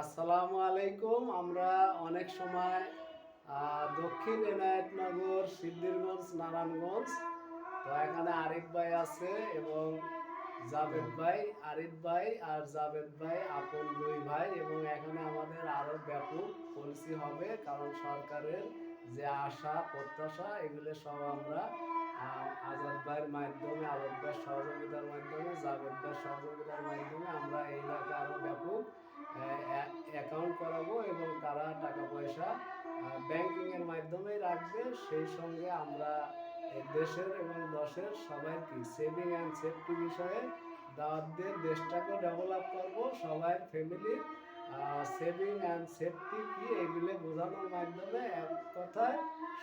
আসসালামু আলাইকুম। আমরা অনেক সময় দক্ষিণ এনায়েতনগর, সিদ্ধিরগঞ্জ, নারায়ণগঞ্জ, তো এখানে আরিফ ভাই আছে এবং জাভেদ ভাই, আরিফ ভাই আর জাভেদ ভাই, আপন দুই ভাই এবং এখানে আমাদের আরও ব্যাপক পলিসি হবে কারণ সরকারের যে আশা, প্রত্যাশা, এগুলো সব আমরা আজাদ ভাইয়ের মাধ্যমে, আজাদ ভাইয়ের সহযোগিতার মাধ্যমে, জাভেদ ভাইয়ের সহযোগিতার মাধ্যমে আমরা এই এলাকায় আরও ব্যাপক তারা টাকা পয়সা ব্যাংকিং এর মাধ্যমে রাখবে। সেই সঙ্গে আমরা দেশের এবং দশের সবাইকে সেভিং অ্যান্ড সেফটি বিষয়ে দাওয়াত দিয়ে দেশটাকে ডেভেলপ করব। সবাই ফ্যামিলির সেভিং অ্যান্ড সেফটি কি এগুলো বোঝানোর মাধ্যমে এক কথায়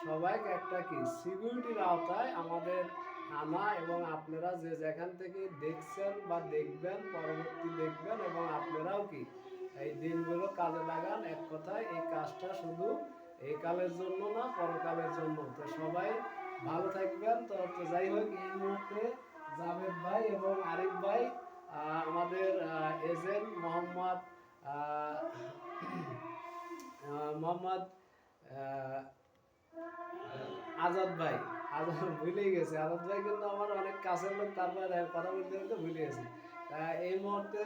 সবাইকে একটা কি সিকিউরিটির আওতায় আমাদের আনা এবং আপনারা যে যেখান থেকে দেখছেন বা দেখবেন, পরবর্তী দেখবেন এবং আপনারাও কি এই কাজে লাগান, এক কথায় এই কাজটা শুধু এই কালের জন্য না, পরকালের জন্য। তো সবাই ভালো থাকবেন। তো যাই হোক, এই মুহূর্তে জাভেদ ভাই এবং আরিফ ভাই আমাদের এজেন্ট মোহাম্মদ মোহাম্মদ আজাদ ভাই। আজাদ, ভুলেই গেছে। আজাদ ভাই কিন্তু আমার অনেক কাছের লোক, তারপরে কথা বলতে বলতে ভুলে গেছি। এই মুহূর্তে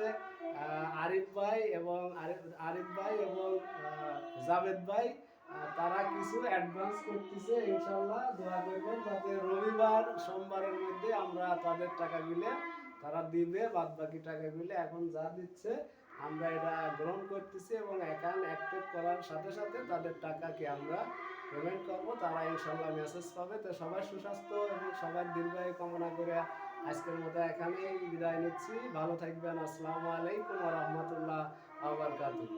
আরিফ ভাই এবং আরিফ ভাই এবং জাভেদ ভাই তারা কিছু অ্যাডভান্স করতেছে ইনশাল্লাহ দোয়া করবেন যাতে রবিবার, সোমবারের মধ্যে আমরা তাদের টাকাগুলো তারা দিবে বাদ বাকি টাকাগুলো এখন যা দিচ্ছে, আমরা এটা গ্রহণ করতেছি এবং অ্যাকাউন্ট অ্যাক্টিভ করার সাথে সাথে তাদের টাকাকে আমরা পেমেন্ট করব। তারা ইনশাল্লাহ মেসেজ পাবে। তো সবার সুস্বাস্থ্য এবং সবার দীর্ঘায়ু কামনা করে আজকের মতো এখানেই বিদায় নিচ্ছি। ভালো থাকবেন। আসসালামু আলাইকুম রহমতুল্লাহ আবরকাতুহ